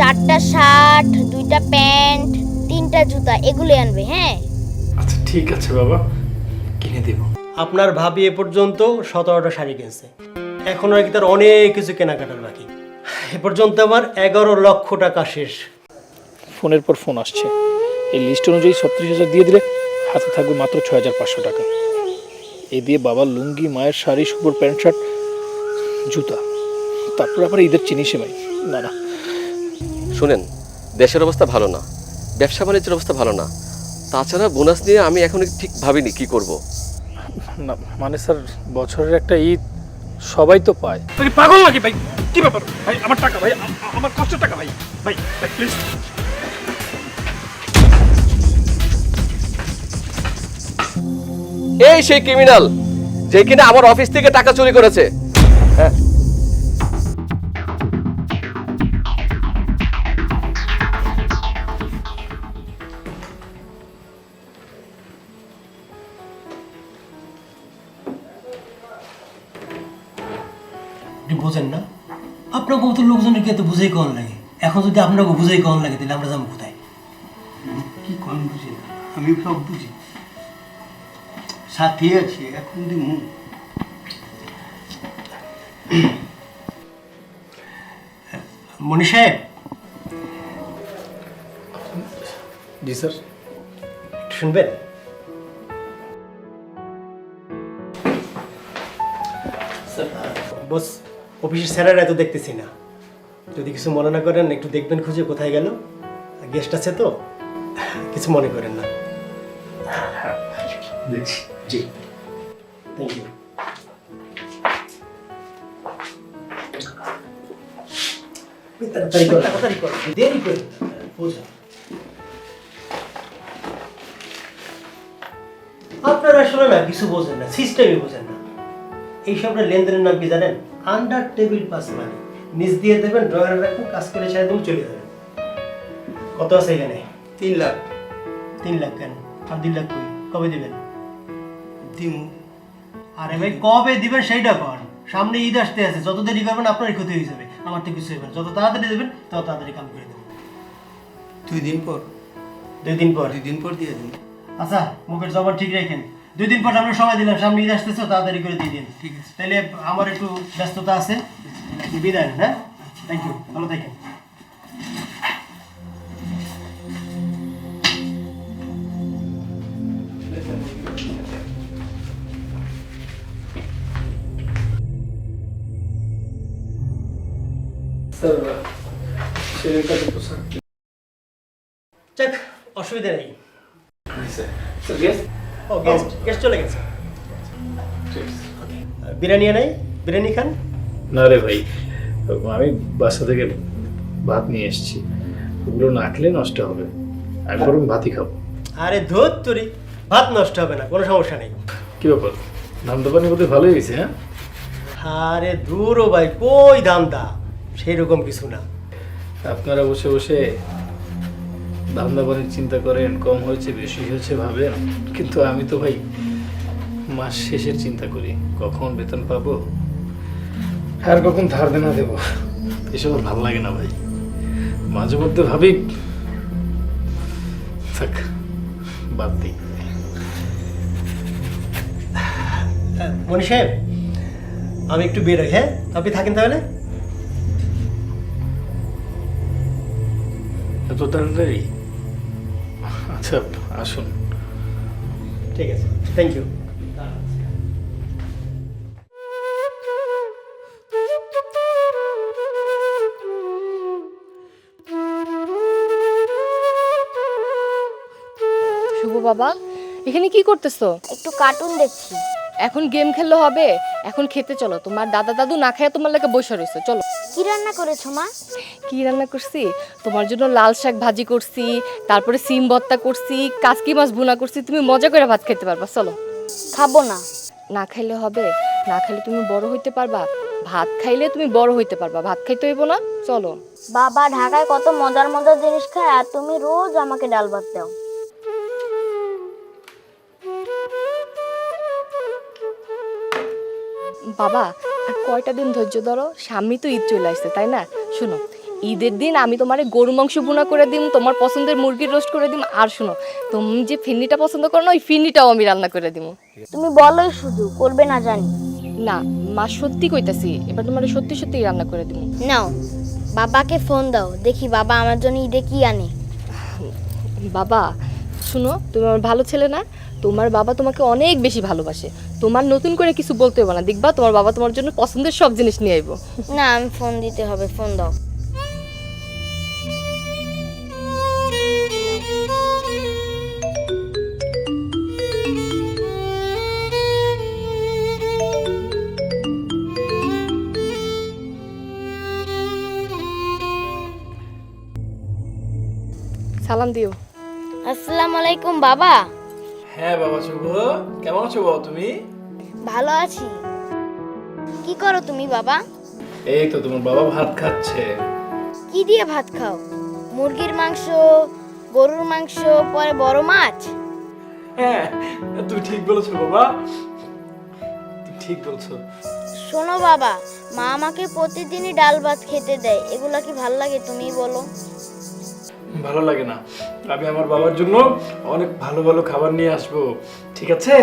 চারটা শার্ট দুইটা প্যান্ট তিনটা জুতা এগুলো আনবে হ্যাঁ? আচ্ছা ঠিক আছে বাবা। কিনে দেব। আপনার ভাবি এ পর্যন্ত সতেরোটা শাড়ি কিনছে। এখন আর কি তার অনেক কিছু কেনাকাটার বাকি। এ পর্যন্ত আমার এগারো লক্ষ টাকা শেষ। ফোনের পর ফোন আসছে। এই লিস্ট অনুযায়ী ছত্রিশ হাজার দিয়ে দিলে হাতে থাকবে মাত্র ছয় হাজার পাঁচশো টাকা। এ দিয়ে বাবার লুঙ্গি মায়ের শাড়ি সুপুর প্যান্ট শার্ট জুতা। তারপর আবার ঈদের চিনি সেমাই। না না শুনেন দেশের অবস্থা ভালো না ব্যবসা বাণিজ্যের অবস্থা ভালো না। তাছাড়া বোনাস নিয়ে আমি এখন ঠিক ভাবিনি কি করব। না মানে স্যার বছরের একটা ঈদ সবাই তো পায়। তুই পাগল নাকি ভাই? কি ব্যাপার? ভাই আমার টাকা ভাই আমার কষ্টের টাকা ভাই। ভাই ভাই প্লিজ এই সেই ক্রিমিনাল যে কিনা আমার অফিস থেকে টাকা চুরি করেছে। লোকজনকে এত বুঝাই কম লাগে। এখন যদি আপনাকে বুঝাই কম লাগে তাহলে আমরা যাব কোথায়? কি কম বুঝি আমি সব বুঝি। সাথী আছি এখন দিমু। মনি সাহেব। জি স্যার। শুনবেন? বস অফিসের স্যারেরা এত দেখতেছি না। যদি কিছু মনে না করেন একটু দেখবেন খুঁজে কোথায় গেল। গেস্ট আছে তো কিছু মনে করেন না। জি। থ্যাংক ইউ তাড়াতাড়ি করো, তাড়াতাড়ি করো, দেরি করো না, আপনারা আসলে না কিছু বোঝেন না। সিস্টেমই বোঝেন না। এইসব লেনদেনের নাম কি জানেন? আন্ডার টেবিল পাস মানে নিচ দিয়ে দেবেন ড্রয়ারে রাখবেন কাজ করে ছেড়ে দেবেন চলে যাবেন কত আছে এখানে? তিন লাখ। তিন লাখ কেন? আর দুই লাখ কই? কবে দিবেন? দিমু আরে ভাই কবে দিবেন সেইটা কর। সামনে ঈদ আসতে আছে যত দেরি করবেন আপনারই ক্ষতি হয়ে যাবে। আমার তো কিছু হবে যত তাড়াতাড়ি দেবেন তত তাড়াতাড়ি কাম করে দেবো। দুই দিন পর। দুই দিন পর? দুই দিন পর দিয়ে দিন। আচ্ছা মুখের জবান ঠিক রাখেন। দুই দিন পর আমরা সময় দিলাম সামনে ঈদ আসতেছে তাড়াতাড়ি করে দিয়ে দিন। ঠিক আছে। তাহলে আমার একটু ব্যস্ততা আছে। বিদায় হ্যাঁ? থ্যাংক ইউ ভালো থাকেন। যাক অসুবিধা নেই। স্যার স্যার গেস্ট ও গেস্ট গেস্ট চলে গেছে। বিরিয়ানি নেই বিরিয়ানি খান? না রে ভাই আমি বাসা থেকে ভাত নিয়ে এসেছি। ওগুলো না খেলে নষ্ট হবে। আমি বরং ভাতই খাব। আরে ধুত তুরি ভাত নষ্ট হবে না কোনো সমস্যা নেই। কি ব্যাপার? ধান্দা পানি বোধহয় ভালোই হয়েছে হ্যাঁ? আরে দূর ও ভাই কই দাম দা সেই রকম কিছু না। আপনারা বসে বসে ধান্দা পানির চিন্তা করেন কম হয়েছে বেশি হয়েছে ভাবেন। কিন্তু আমি তো ভাই মাস শেষের চিন্তা করি কখন বেতন পাবো? আর কখন ধার দেনা দেবো? এসব আর ভালো লাগে না ভাই। মাঝে মধ্যে ভাবি থাক বাদ দিই। মনি সাহেব আমি একটু বেরোই হ্যাঁ? আপনি থাকেন তাহলে? এত তাড়াতাড়ি? আসুন। ঠিক আছে থ্যাংক ইউ শুভ বাবা এখানে কি করতেছো? একটু কার্টুন দেখছি। এখন গেম খেললে হবে? এখন খেতে চলো তোমার দাদা দাদু না খেয়ে তোমার লাগে বসে রয়েছে চলো। কি রান্না করেছ মা? কি রান্না করছি? তোমার জন্য লাল শাক ভাজি করছি তারপরে সিম ভর্তা করছি কাসকি মাছ ভুনা করছি। তুমি মজা করে ভাত খেতে পারবা চলো। খাব না। না খাইলে হবে না খাইলে তুমি বড় হইতে পারবা। ভাত খাইলে তুমি বড় হইতে পারবা ভাত খাইতে হইব না চলো। বাবা ঢাকায় কত মজার মজার জিনিস খায় আর তুমি রোজ আমাকে ডাল ভাত দাও। বাবা আর কয়টা দিন ধৈর্য ধরো? স্বামী তো ঈদ চলে আসছে তাই না? শোনো ঈদের দিন আমি তোমারে গরু মাংস ভুনা করে দিম তোমার পছন্দের মুরগির রোস্ট করে দিম আর শোনো তুমি যে ফিন্নিটা পছন্দ করো না ওই ফিন্নিটাও আমি রান্না করে দিব তুমি বলোই শুধু করবে না জানি। না মা সত্যি কইতাছি এবার তোমার সত্যি সত্যি রান্না করে দিব নাও বাবাকে ফোন দাও দেখি বাবা আমার জন্য ঈদে কি আনে। বাবা শুনো তুমি আমার ভালো ছেলে না তোমার বাবা তোমাকে অনেক বেশি ভালোবাসে। তোমার নতুন করে কিছু বলতে হবে না দেখবা তোমার বাবা তোমার জন্য পছন্দের সব জিনিস নিয়ে আইবো। না আমি ফোন দিতে হবে ফোন দাও। সালাম দিও। আসসালামু আলাইকুম বাবা। হ্যাঁ বাবা শুভ। কেমন আছো বাবা তুমি? ভালো আছি। কি করো তুমি বাবা? এই তো তোমার বাবা ভাত খাচ্ছে। কি দিয়ে ভাত খাও? মুরগির মাংস গরুর মাংস পরে বড় মাছ? হ্যাঁ তুমি ঠিক বলেছ বাবা। তুমি ঠিক বলছো। শোনো বাবা মা আমাকে প্রতিদিনই ডাল ভাত খেতে দেয়। এগুলা কি ভালো লাগে তুমি বলো? ভালো লাগে না। আমি আমার বাবার জন্য অনেক ভালো ভালো খাবার নিয়ে আসব। ঠিক আছে?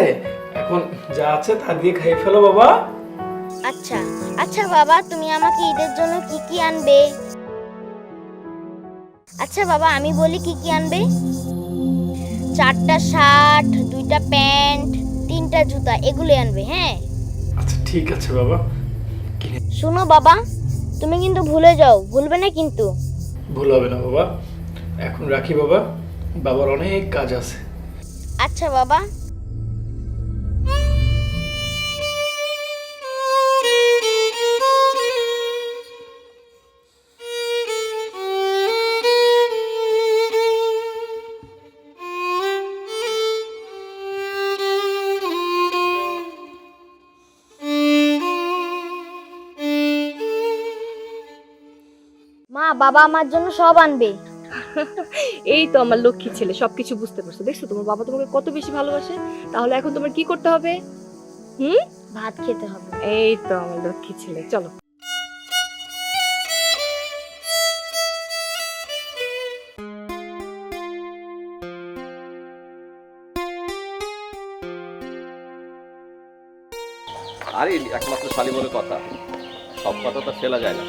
এখন যা আছে তা দিয়ে খাইয়ে ফেলো বাবা। আচ্ছা আচ্ছা বাবা তুমি আমাকে ঈদের জন্য কি কি আনবে? আচ্ছা বাবা আমি বলি কি কি আনবে? চারটা শার্ট দুইটা প্যান্ট তিনটা জুতা এগুলো আনবে হ্যাঁ? আচ্ছা ঠিক আছে বাবা। শোনো বাবা তুমি কিন্তু ভুলে যাও ভুলবে না কিন্তু। ভুল হবে না বাবা। এখন রাখি বাবা বাবার অনেক কাজ আছে। আচ্ছা বাবা। মা বাবা আমার জন্য সব আনবে। এই তো আমার লক্ষ্মী ছেলে সবকিছু বুঝতে পারছ। দেখছ তোমার বাবা তোমাকে কত বেশি ভালোবাসে? তাহলে এখন তোমার কি করতে হবে? হুম? ভাত খেতে হবে। এই তো আমার লক্ষ্মী ছেলে চলো। আরে একমাত্র শালিমনের কথা। সব কথা তো ফেলা যায় না।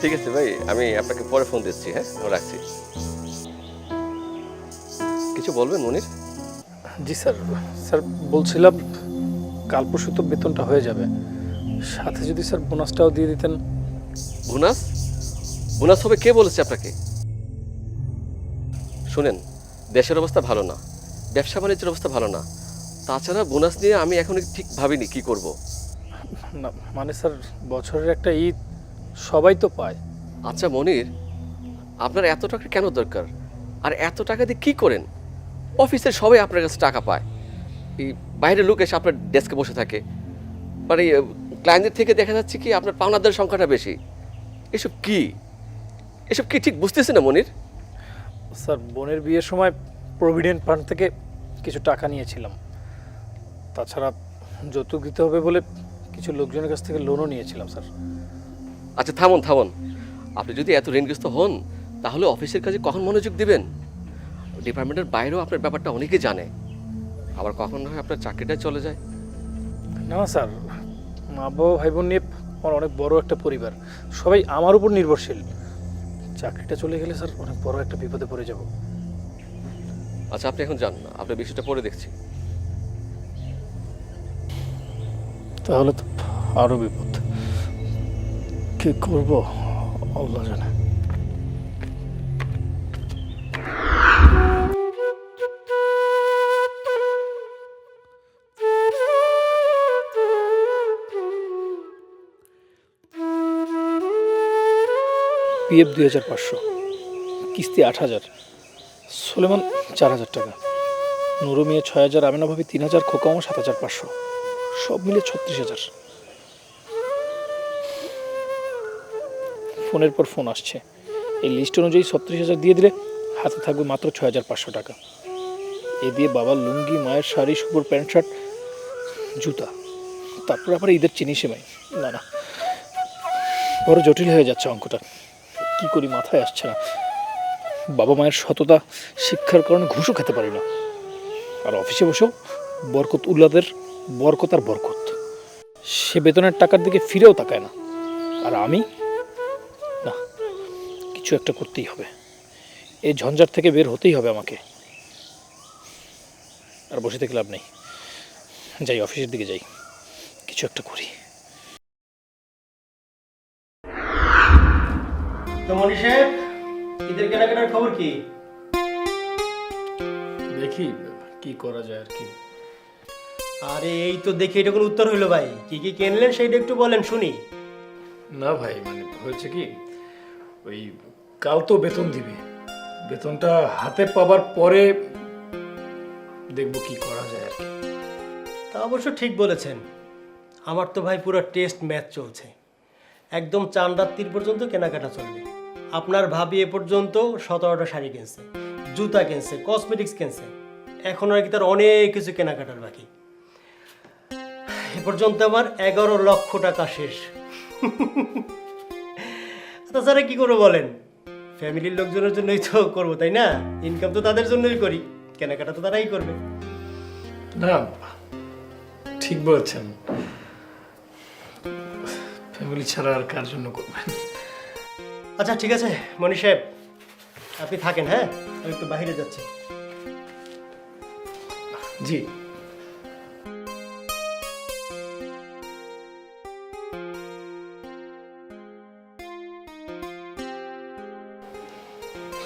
ঠিক আছে ভাই আমি আপনাকে পরে ফোন দিচ্ছি হ্যাঁ? রাখছি। কিছু বলবেন মনির? জি স্যার স্যার বলছিলাম কাল পরশু তো বেতনটা হয়ে যাবে। সাথে যদি স্যার বোনাসটাও দিয়ে দিতেন। বোনাস বোনাস হবে কে বলেছে আপনাকে? শুনেন দেশের অবস্থা ভালো না ব্যবসা বাণিজ্যের অবস্থা ভালো না। তাছাড়া বোনাস নিয়ে আমি এখন ঠিক ভাবিনি কি করব। না মানে স্যার বছরের একটা ঈদ সবাই তো পায়। আচ্ছা মনির আপনার এত টাকা কেন দরকার? আর এত টাকা দিয়ে কি করেন? অফিসের সবাই আপনার কাছে টাকা পায়। এই বাইরের লোক এসে আপনার ডেস্কে বসে থাকে। মানে ক্লায়েন্টদের থেকে দেখা যাচ্ছে কি আপনার পাওনাদের সংখ্যাটা বেশি। এসব কি? এসব কি ঠিক বুঝতেছে না মনির? স্যার বোনের বিয়ের সময় প্রভিডেন্ট ফান্ড থেকে কিছু টাকা নিয়েছিলাম। তাছাড়া যৌতুক দিতে হবে বলে কিছু লোকজনের কাছ থেকে লোনও নিয়েছিলাম স্যার। আচ্ছা থামুন থামুন। আপনি যদি এত ঋণগ্রস্ত হন তাহলে অফিসের কাজে কখন মনোযোগ দিবেন? ডিপার্টমেন্টের বাইরেও আপনার ব্যাপারটা অনেকে জানে। আবার কখন না হয় আপনার চাকরিটা চলে যায়? না স্যার মা বাবা ভাই বোন নিয়ে আমার অনেক বড় একটা পরিবার। সবাই আমার উপর নির্ভরশীল। চাকরিটা চলে গেলে স্যার অনেক বড় একটা বিপদে পড়ে যাব। আচ্ছা আপনি এখন যান। না আপনার বিষয়টা পরে দেখছি। তাহলে তো আরও বিপদ। কি করব আল্লাহ জানে পিএফ দুই হাজার পাঁচশো। কিস্তি আট হাজার। সোলেমান চার হাজার টাকা। নুরু মিয়া ছয় হাজার আমিনা ভাবি তিন হাজার, খোকামো সাত হাজার পাঁচশো। সব মিলে ছত্রিশ হাজার। ফোনের পর ফোন আসছে। এই লিস্ট অনুযায়ী ছত্রিশ হাজার দিয়ে দিলে হাতে থাকবে মাত্র ছয় হাজার পাঁচশো টাকা। এ দিয়ে বাবার লুঙ্গি, মায়ের শাড়ি শুকুর প্যান্ট শার্ট, জুতা। তারপর আবার ঈদের চিনি সেমাই। না না। বড় জটিল হয়ে যাচ্ছে অঙ্কটা। কি করি মাথায় আসছে না। বাবা মায়ের সততা, শিক্ষার কারণে ঘুষও খেতে পারি না। আর অফিসে বসেও বরকত উল্লাদের বরকত আর বরকত। সে বেতনের টাকার দিকে ফিরেও তাকায় না। আর আমি কিছু একটা করতেই হবে। এই ঝঞ্ঝাট থেকে বের হতেই হবে আমাকে। আর বসে থেকে লাভ নেই। যাই অফিসের দিকে যাই। কিছু একটা করি। তো মনি সাহেব ঈদের কেনাকাটার খবর কি? দেখি কি করা যায় আর কি। আরে এই তো দেখি এটা কোনো উত্তর হইল ভাই। কি কি কিনলেন সেইটা একটু বলেন শুনি। না ভাই মানে হয়েছে কি ওই কাল তো বেতন দিবে। বেতনটা হাতে পাবার পরে দেখব কি করা যায় আর কি। তা অবশ্য ঠিক বলেছেন। আমার তো ভাই পুরো টেস্ট ম্যাচ চলছে। একদম চান রাত্রির পর্যন্ত কেনাকাটা চলবে। আপনার ভাবি এ পর্যন্ত সতেরোটা শাড়ি কিনছে, জুতা কিনছে কসমেটিক্স কিনছে। এখন আর কি তার অনেক কিছু কেনাকাটার বাকি। এ পর্যন্ত আমার এগারো লক্ষ টাকা শেষ। তাছাড়া কি করব বলেন? ফ্যামিলির লোকজনের জন্যই তো করব তাই না? ইনকাম তো তাদের জন্যই করি কেনাকাটা তো তারাই করবে। না ঠিক বলছেন। ফ্যামিলি ছাড়া আর কার জন্য করবেন? আচ্ছা ঠিক আছে মনি সাহেব আপনি থাকেন হ্যাঁ? আমি একটু বাইরে যাচ্ছি। জি।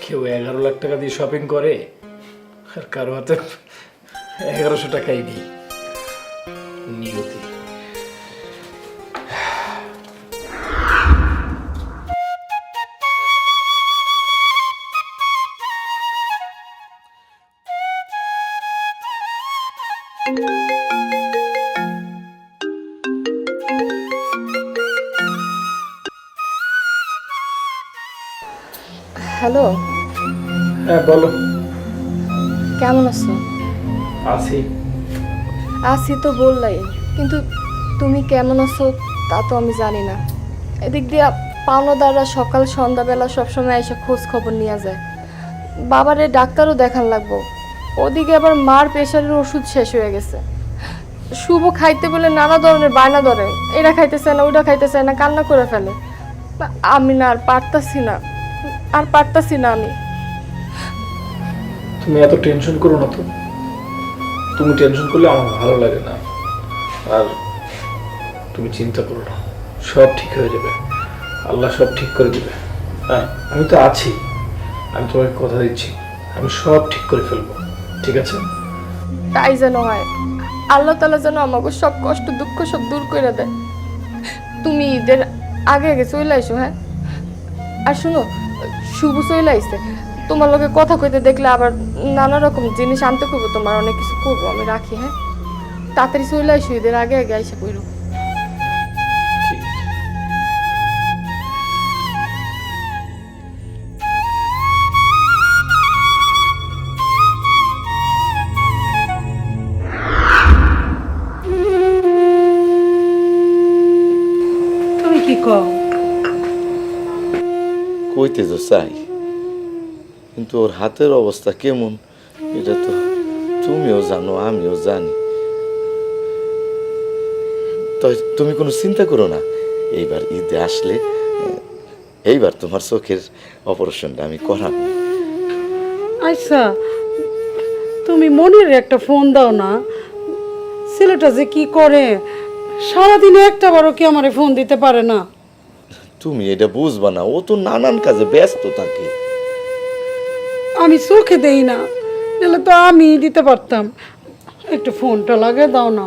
কেউ এগারো লাখ টাকা দিয়ে শপিং করে আর কারও হাতে এগারোশো টাকাই নেই। আছি তো বললাই, কিন্তু তুমি কেমন আছো তা তো আমি জানি না। এদিক দিয়ে পাওনাদাররা সকাল, সন্ধ্যাবেলা সবসময় এসে খোঁজ খবর নিয়ে যায়। বাবারে ডাক্তারও দেখান লাগবো। ওদিকে আবার মার প্রেশারের ওষুধ শেষ হয়ে গেছে। শুভ খাইতে বলে নানা ধরনের বায়না ধরে। এটা খাইতেছে না ওটা খাইতেছে না, কান্না করে ফেলে। আমি না, আর পারতাছি না। আর পারতাছি না আমি। তুমি এত টেনশন করো না তো। তুমি টেনশন করলে আমার ভালো লাগে না। আর তুমি চিন্তা করো না, সব ঠিক হয়ে যাবে। আল্লাহ সব ঠিক করে দেবে। হ্যাঁ আমি তো আছি। আমি তোমাকে কথা দিচ্ছি। আমি সব ঠিক করে ফেলব। ঠিক আছে? তাই যেন হয়। আল্লাহ তালা যেন আমাকে সব কষ্ট, দুঃখ সব দূর করে দেয়। তুমি ঈদের আগে আগে চলে আইসো হ্যাঁ? আর শুনো, শুভ চলে আইসে তোমার লগে কথা কইতে দেখলে আবার নানা রকম জিনিস আনতে করব তোমার অনেক কিছু করব আমি রাখি হ্যাঁ? তাড়াতাড়ি আইসো ঈদের আগে আগে আইসা কইরো। ঠিক আছে তুমি কি কও কইতে তো চাই কিন্তু ওর হাতের অবস্থা কেমন এটা তো তুমিও জানো আমিও জানি। তো তুমি কোনো চিন্তা করো না এইবার ঈদে আসলে এইবার তোমার চোখের অপারেশনটা আমি করাবো। আচ্ছা তুমি মনির একটা ফোন দাও না ছেলেটা যে কি করে সারাদিনে একটা বারও কি আমারে ফোন দিতে পারে না? তুমি এটা বুঝবা না ও তো নানান কাজে ব্যস্ত থাকে। আমি চোখে দেই না। তাহলে তো আমি দিতে পারতাম। একটু ফোনটা লাগে দাও না।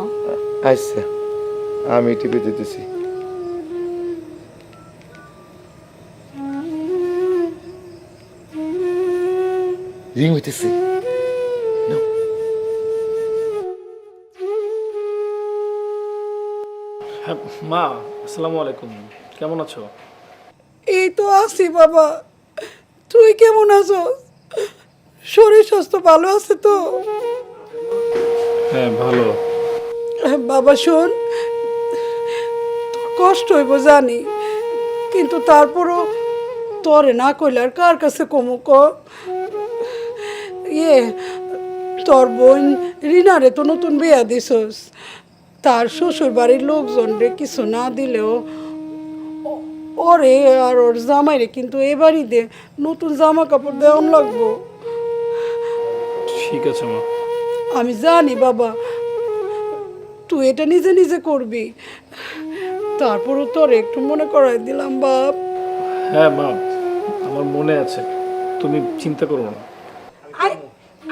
আচ্ছা আমি টিপে দিতেছি। রিং হইতেছে। হ্যাঁ মা আসসালামু আলাইকুম। কেমন আছো? এই তো আছি বাবা। তুই কেমন আছো শরীর স্বাস্থ্য ভালো আছে তো? হ্যাঁ ভালো। বাবা শোন। কষ্ট হইব জানি। কিন্তু তারপরও তরে না কইলে আর কার কাছে কমু ক? ইয়ে তোর বোন রিনারে তো নতুন বিয়া দিছস। তার শ্বশুর বাড়ির লোকজন রে কিছু না দিলেও ওরে আর ওর জামাইরে কিন্তু এবারই দে নতুন জামা কাপড় দেওয়ান লাগবো। ঠিক আছে মা। আমি জানি বাবা তুই এটা নিজে নিজে করবি। তারপরও তোর একটু মনে করাই দিলাম বাপ। হ্যাঁ মা আমার মনে আছে। তুমি চিন্তা করো না।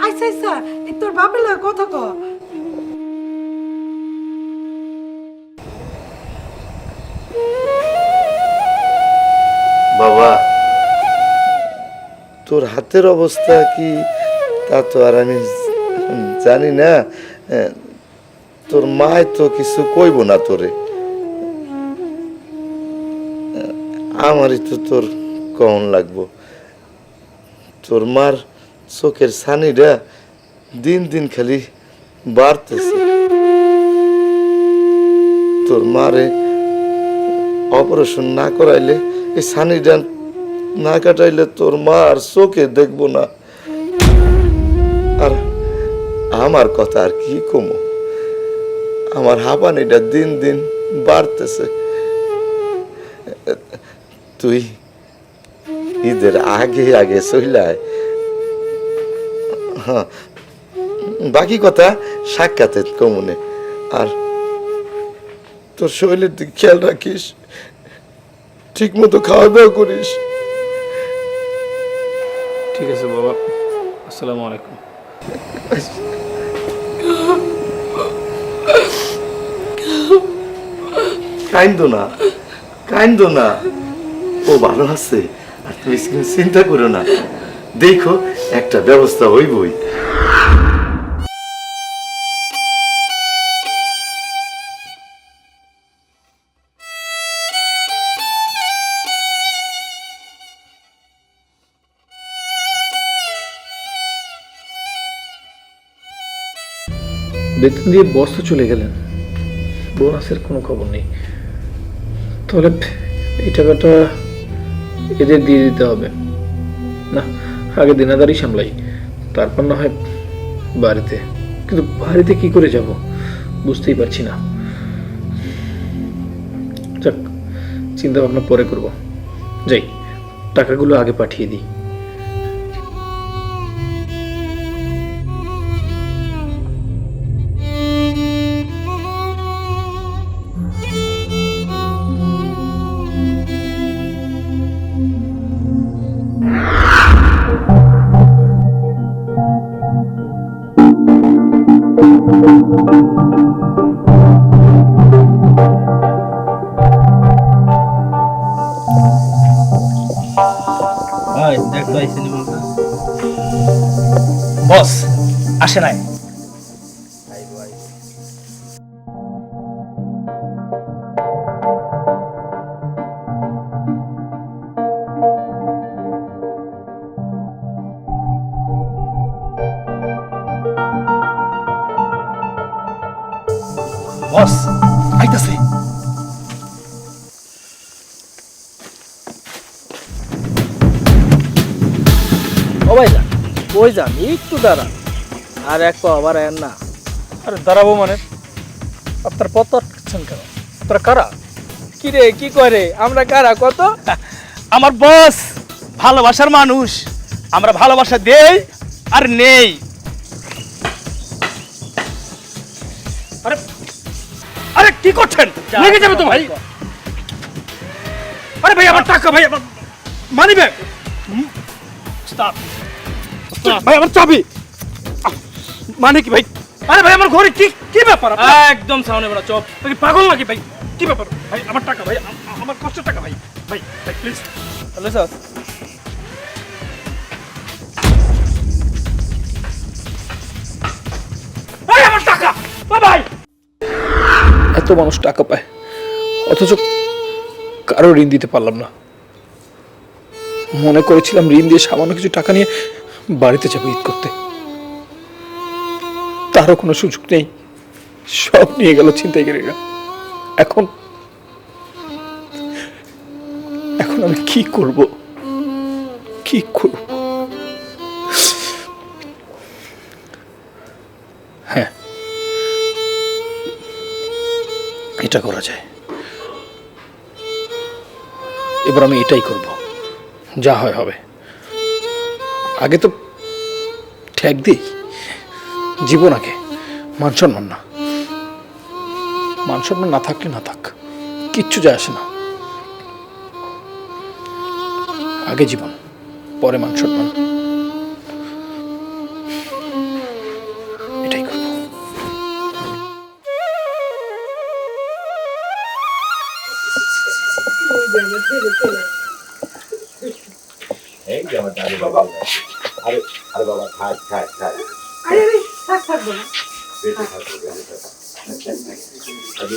আচ্ছা আচ্ছা তোর বাপের কথা ক তোর হাতের অবস্থা কি? তা তো আর আমি জানি না। তোর মায় তো কিছু কইব না তোরে। আমারই তো তোর কখন লাগবো। তোর মার চোখের ছানিটা দিন দিন খালি বাড়তেছে। তোর মারে অপারেশন না করাইলে এই ছানিটা না কাটাইলে তোর মা আর চোখে দেখব না। আর আমার কথা আর কি কমো? আমার হাঁপানিটা দিন দিন বাড়তেছে। তুই ঈদের আগে আগে চইলায় হ্যাঁ। বাকি কথা সাক্ষাতে কমনে। আর তোর শরীরের দিক খেয়াল রাখিস। ঠিক মতো খাওয়া দাওয়া করিস। ঠিক আছে বাবা। আসসালামু আলাইকুম। কাইন্দ না কাইন্দ না। ও ভালো আছে, আর তুমি চিন্তা করো না। দেখো, একটা ব্যবস্থা হইবই। বেতন দিয়ে বস্তা চলে গেলেন। বোনাসের কোনো খবর নেই। তাহলে এই টাকাটা এদের দিয়ে দিতে হবে। না, আগে দিনাদারি সামলাই, তারপর না হয় বাড়িতে। কিন্তু বাড়িতে কি করে যাব? বুঝতেই পারছি না। যাক চিন্তা ভাবনা পরে করব। যাই, টাকাগুলো আগে পাঠিয়ে দিই। আইতাছে। যান ওই যান? একটু দাঁড়ান। আর এক পা আবার না। আরে দাঁড়াবো মানে? আপনার পথ আটকাচ্ছেন কেন? আপনারা কারা? কি রে কি করে? আমরা কারা? কত? আমার বস ভালোবাসার মানুষ। আমরা ভালোবাসা দেই আর নেই। কি করছেন? লেগে যাবে তো ভাই। আরে ভাই আমার টাকা ভাই আমার মানি ব্যাগ ভাই আমার চাবি। মানে কি ভাই? আরে ভাই আমার ঘরে কি কি ব্যাপার? একদম সামনে বড় চপ। তুই কি পাগল নাকি ভাই? কি ব্যাপার? ভাই আমার টাকা ভাই আমার কষ্টের টাকা ভাই। ভাই ভাই প্লিজ হ্যালো স্যার। ভাই আমার টাকা! ও ভাই! এত মানুষ টাকা পায়, অথচ কারও ঋণ দিতে পারলাম না। মনে করেছিলাম ঋণ দিয়ে সামান্য কিছু টাকা নিয়ে বাড়িতে যাব ঈদ করতে। তারও কোনো সুযোগ নেই, সব নিয়ে গেল ছিনতাইকারীরা। এখন আমি কি করব? কি করব? এটা করা যায়। এবার আমি এটাই করব। যা হয় হবে। আগে তো ঠেক দিই। জীবন আগে। মান সম্মান না। মান সম্মান না থাকলে না থাক। কিচ্ছু যায় আসে না। আগে জীবন, পরে মান সম্মান।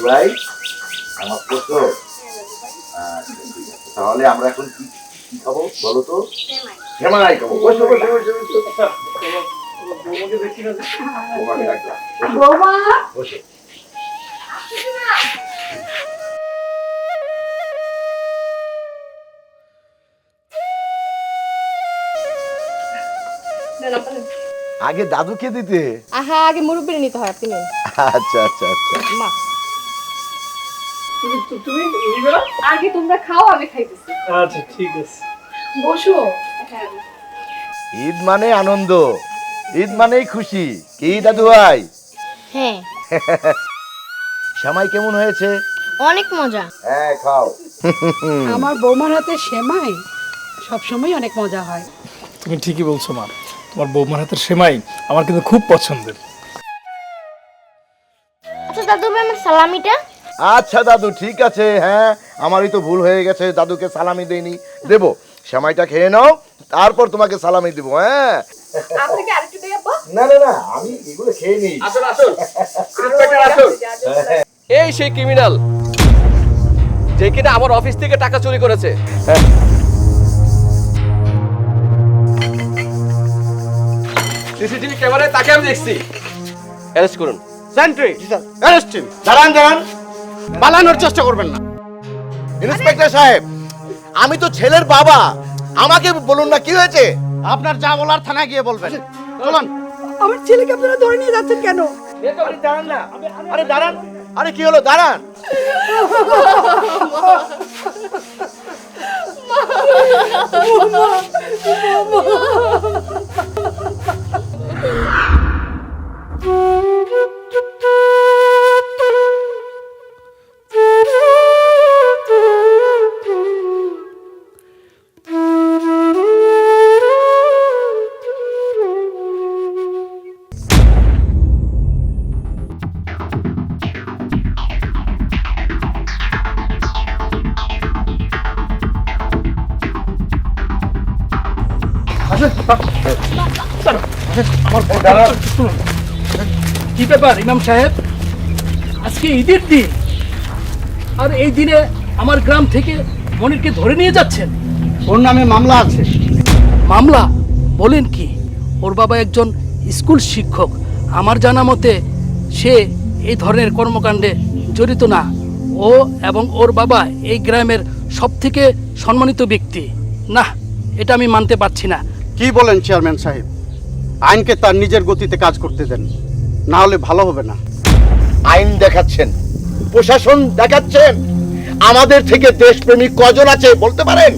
দাদু ভাই আমার প্রশ্ন তাহলে আমরা এখন কি কি খাব বলো তো? খাব। বসো বসো বসো আগে দাদুকে দিতে। আহা আগে মুরব্বি নিতে হয় আপনি আচ্ছা আচ্ছা আচ্ছা। মা। তুমি নিবে না আগে তোমরা খাও আমি খাইতেছি। আচ্ছা ঠিক আছে। বসো। ঈদ মানে আনন্দ ঈদ মানেই খুশি। কি দাদু ভাই? হ্যাঁ। শ্যামাই কেমন হয়েছে? অনেক মজা। হ্যাঁ খাও। আমার বৌমার হাতে সেমাই সবসময় অনেক মজা হয়। তুমি ঠিকই বলছো মা। তোমার বৌমার হাতের সেমাই আমার কিন্তু খুব পছন্দের। আচ্ছা দাদু ভাই আমার সালামিটা? আচ্ছা দাদু ঠিক আছে হ্যাঁ আমারই তো ভুল হয়ে গেছে দাদুকে সালামি দেইনি। দেব শ্যামাইটা খেয়ে নাও তারপর তোমাকে সালামি দেবো হ্যাঁ? আপনাকে আরেকটু দেই আব্বা? না না না আমি এগুলো খেয়ে নিই। আসুন আসুন আসুন। এই সেই ক্রিমিনাল যে কিনা আমার অফিস থেকে টাকা চুরি করেছে। সিসিটিভি ক্যামেরায় তাকে আমি দেখছি। অ্যারেস্ট করুন। সেন্ট্রি অ্যারেস্ট দাঁড়ান দাঁড়ান। পালানোর চেষ্টা করবেন না। ইন্সপেক্টর সাহেব আমি তো ছেলের বাবা। আমাকে বলুন না কি হয়েছে? আপনার যা বলার থানায় গিয়ে বলবেন। চলুন। আমার ছেলেকে আপনারা ধরে নিয়ে যাচ্ছেন কেন? আরে দাঁড়ান না। আরে দাঁড়ান। আরে কি হলো? দাঁড়ান। কি ব্যাপার ইমাম সাহেব? আজকে ঈদের দিন। আর এই দিনে আমার গ্রাম থেকে মনিরকে ধরে নিয়ে যাচ্ছেন? ওর নামে মামলা আছে। মামলা? বলেন কি ওর বাবা একজন স্কুল শিক্ষক। আমার জানা মতে সে এই ধরনের কর্মকাণ্ডে জড়িত না। ও এবং ওর বাবা এই গ্রামের সব থেকে সম্মানিত ব্যক্তি। না এটা আমি মানতে পারছি না। কি বলেন চেয়ারম্যান সাহেব? আইনকে তার নিজের গতিতে কাজ করতে দেন, না হলে ভালো হবে না। আইন দেখাচ্ছেন, প্রশাসন দেখাচ্ছেন। আমাদের থেকে দেশপ্রেমিক কজন আছে বলতে পারেন?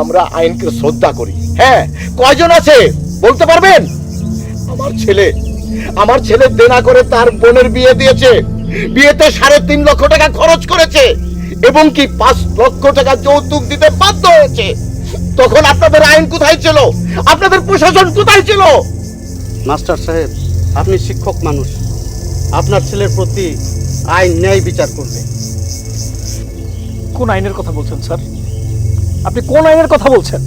আমরা আইনকে শ্রদ্ধা করি। হ্যাঁ কয়জন আছে বলতে পারবেন? আমার ছেলে আমার ছেলে দেনা করে তার বোনের বিয়ে দিয়েছে। বিয়েতে সাড়ে তিন লক্ষ টাকা খরচ করেছে এবং কি পাঁচ লক্ষ টাকা যৌতুক দিতে বাধ্য হয়েছে? তখন আপনাদের আইন কোথায় ছিল? আপনাদের প্রশাসন কোথায় ছিল? মাস্টার সাহেব আপনি শিক্ষক মানুষ। আপনার ছেলের প্রতি আইন ন্যায় বিচার করবে। কোন আইনের কথা বলছেন স্যার? আপনি কোন আইনের কথা বলছেন?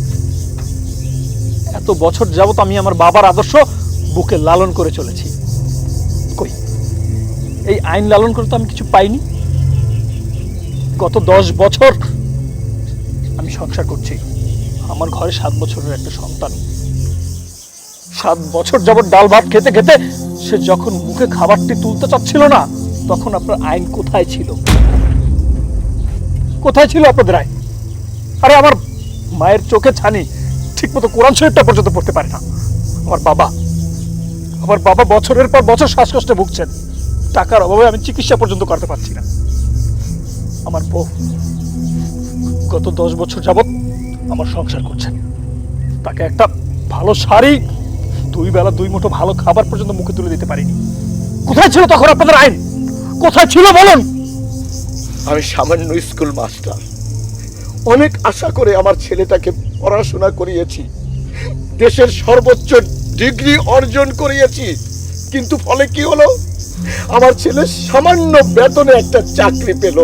এত বছর যাবত আমি আমার বাবার আদর্শ বুকে লালন করে চলেছি। কই? এই আইন লালন করে তো আমি কিছু পাইনি। গত দশ বছর আমি সংসার করছি। আমার ঘরে সাত বছরের একটা সন্তান। সাত বছর যাবত ডাল ভাত খেতে খেতে সে যখন মুখে খাবারটি তুলতে চাচ্ছিল না, তখন আপনার আইন কোথায় ছিল? কোথায় ছিল আপনাদের আইন? আরে আমার মায়ের চোখে ছানি ঠিকমতো কোরআন শরীফটা পর্যন্ত পড়তে পারে না। আমার বাবা আমার বাবা বছরের পর বছর শ্বাসকষ্টে ভুগছেন। টাকার অভাবে আমি চিকিৎসা পর্যন্ত করতে পারছি না। আমার বউ গত দশ বছর যাবত আমার সংসার করছেন। তাকে একটা ভালো শাড়ি, দুই বেলা দুই মুঠো ভালো খাবার পর্যন্ত মুখে তুলে দিতে পারিনি। কোথায় ছিল তখন আপনাদের আইন? কোথায় ছিল বলুন? আমি সামান্য স্কুল মাস্টার। অনেক আশা করে আমার ছেলেটাকে পড়াশোনা করিয়েছি। দেশের সর্বোচ্চ ডিগ্রি অর্জন করিয়েছি। কিন্তু ফলে কি হলো? আমার ছেলে সামান্য বেতনে একটা চাকরি পেল।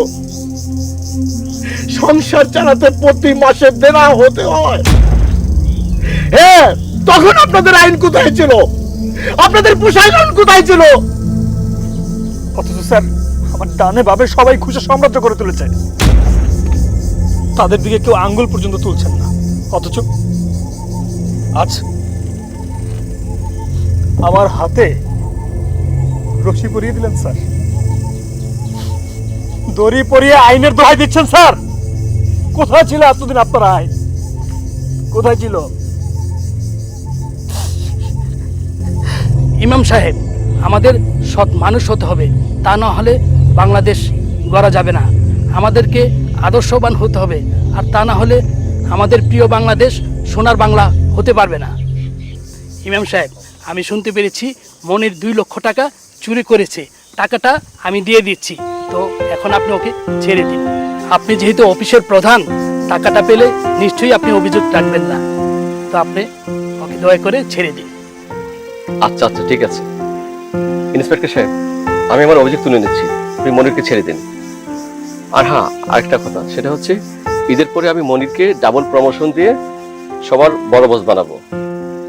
সংসার চালাতে প্রতি মাসে দেনা হতে হয়। হ্যাঁ তখন আপনাদের আইন কোথায় ছিল? আপনাদের প্রশাসন কোথায় ছিল? অথচ স্যার, আমার ডানে বাবে সবাই খুশি সাম্রাজ্য করে তুলেছে। তাদের দিকে কেউ আঙ্গুল পর্যন্ত তুলছেন না। অথচ আজ আমার হাতে রশি পরিয়ে দিলেন, স্যার। দড়ি পরিয়ে আইনের দোহাই দিচ্ছেন, স্যার। কোথায় ছিল এতদিন আপনার আইন কোথায় ছিল? ইমাম সাহেব, আমাদের সৎ মানুষ হতে হবে। তা না হলে বাংলাদেশ গড়া যাবে না। আমাদেরকে আদর্শবান হতে হবে। আর তা না হলে আমাদের প্রিয় বাংলাদেশ সোনার বাংলা হতে পারবে না। ইমাম সাহেব, আমি শুনতে পেরেছি মনির দুই লক্ষ টাকা চুরি করেছে। টাকাটা আমি দিয়ে দিচ্ছি। তো এখন আপনি ওকে ছেড়ে দিন। আপনি যেহেতু অফিসের প্রধান, টাকাটা পেলে নিশ্চয়ই আপনি অভিযোগ রাখবেন না। তো আপনি ওকে দয়া করে ছেড়ে দিন। আচ্ছা আচ্ছা ঠিক আছে। ইন্সপেক্টর সাহেব, আমি আমার অভিযোগ তুলে নিচ্ছি। আপনি মনিরকে ছেড়ে দিন। আর হ্যাঁ আরেকটা কথা, সেটা হচ্ছে ঈদের পরে আমি মনিরকে ডাবল প্রমোশন দিয়ে সবার বড় বস বানাবো।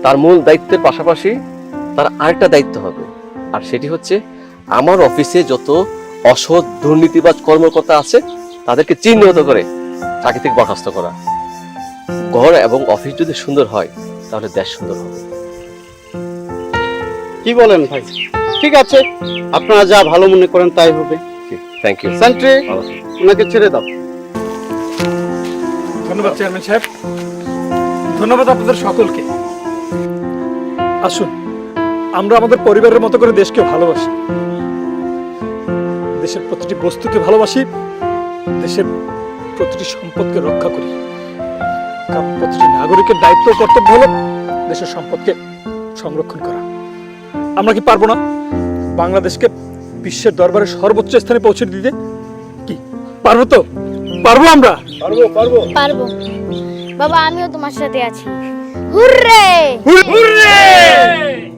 তার মূল দায়িত্বের পাশাপাশি তার আরেকটা দায়িত্ব হবে। আর সেটি হচ্ছে, আমার অফিসে যত অসৎ দুর্নীতিবাজ কর্মকর্তা আছে তাদেরকে চিহ্নিত করে চাকরি থেকে বরখাস্ত করা। ঘর এবং অফিস যদি সুন্দর হয় তাহলে দেশ সুন্দর হবে। কি বলেন ভাই? ঠিক আছে আপনারা যা ভালো মনে করেন তাই হবে। থ্যাংক ইউ সেন্ট্রি ওনাকে ছেড়ে দাও। ধন্যবাদ চেয়ারম্যান সাহেব। ধন্যবাদ আপনাদের সকলকে। আসুন আমরা আমাদের পরিবারের মতো করে দেশকে ভালোবাসি। দেশের প্রতিটি বস্তুকে ভালোবাসি। দেশের প্রতিটি সম্পদকে রক্ষা করি। কারণ প্রতিটি নাগরিকের দায়িত্ব কর্তব্য হলো দেশের সম্পদকে সংরক্ষণ করা। আমরা কি পারব না বাংলাদেশকে বিশ্বের দরবারে সর্বোচ্চ স্থানে পৌঁছে দিতে? কি? পারব তো? পারব আমরা? পারব পারব। পারব। বাবা আমিও তোমার সাথে আছি। হুররে! হুররে!